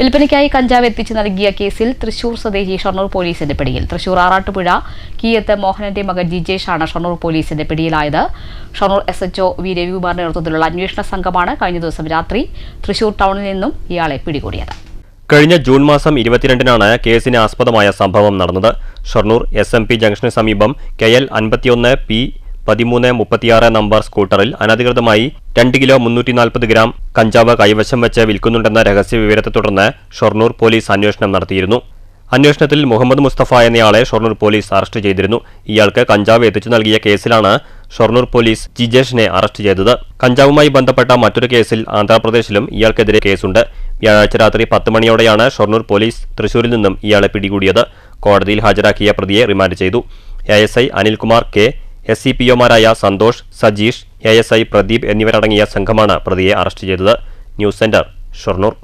വിൽപ്പനയ്ക്കായി കഞ്ചാവ് എത്തിച്ചു നൽകിയ കേസിൽ തൃശൂർ സ്വദേശി ഷൊർണൂർ പോലീസിന്റെ പിടിയിൽ. തൃശൂർ ആറാട്ടുപുഴ കീയത്ത് മോഹനന്റെ മകൻ ജിജേഷാണ് ഷൊർണൂർ പോലീസിന്റെ പിടിയിലായത്. Shoranur S H O V രവികുമാറിന്റെ നേതൃത്വത്തിലുള്ള അന്വേഷണ സംഘമാണ് കഴിഞ്ഞ ദിവസം രാത്രി തൃശൂർ ടൗണിൽ നിന്നും ഇയാളെ പിടികൂടിയത്. കഴിഞ്ഞ ജൂൺ മാസം ഇരുപത്തിരണ്ടിനാണ് കേസിന് ആസ്പദമായ സംഭവം നടന്നത്. ഷൊർണൂർ എസ് എം പി ജംഗ്ഷന് സമീപം കെ എൽ അൻപത്തിയൊന്ന് പി പതിമൂന്ന് മുപ്പത്തിയാറ് നമ്പർ സ്കൂട്ടറിൽ അനധികൃതമായി രണ്ട് കിലോ മുന്നൂറ്റി നാൽപ്പത് ഗ്രാം കഞ്ചാവ് കൈവശം വെച്ച് വിൽക്കുന്നുണ്ടെന്ന രഹസ്യ വിവരത്തെ തുടർന്ന് ഷൊർണൂർ പോലീസ് അന്വേഷണം നടത്തിയിരുന്നു. അന്വേഷണത്തിൽ മുഹമ്മദ് മുസ്തഫ എന്നയാളെ ഷൊർണൂർ പോലീസ് അറസ്റ്റ് ചെയ്തിരുന്നു. ഇയാൾക്ക് കഞ്ചാവ് എത്തിച്ചു നൽകിയ കേസിലാണ് ഷൊർണൂർ പോലീസ് ജിജേഷിനെ അറസ്റ്റ് ചെയ്തത്. കഞ്ചാവുമായി ബന്ധപ്പെട്ട മറ്റൊരു കേസിൽ ആന്ധ്രാപ്രദേശിലും ഇയാൾക്കെതിരെ കേസുണ്ട്. വ്യാഴാഴ്ച രാത്രി പത്ത് മണിയോടെയാണ് ഷൊർണൂർ പോലീസ് തൃശൂരിൽ നിന്നും ഇയാളെ പിടികൂടിയത്. കോടതിയിൽ ഹാജരാക്കിയ പ്രതിയെ റിമാൻഡ് ചെയ്തു. A S I Anilkumar K S C P ഒമാരായ Santhosh Sajeesh A S I Pradeep എന്നിവരടങ്ങിയ സംഘമാണ് പ്രതിയെ അറസ്റ്റ് ചെയ്തത്. News centre Shoranur.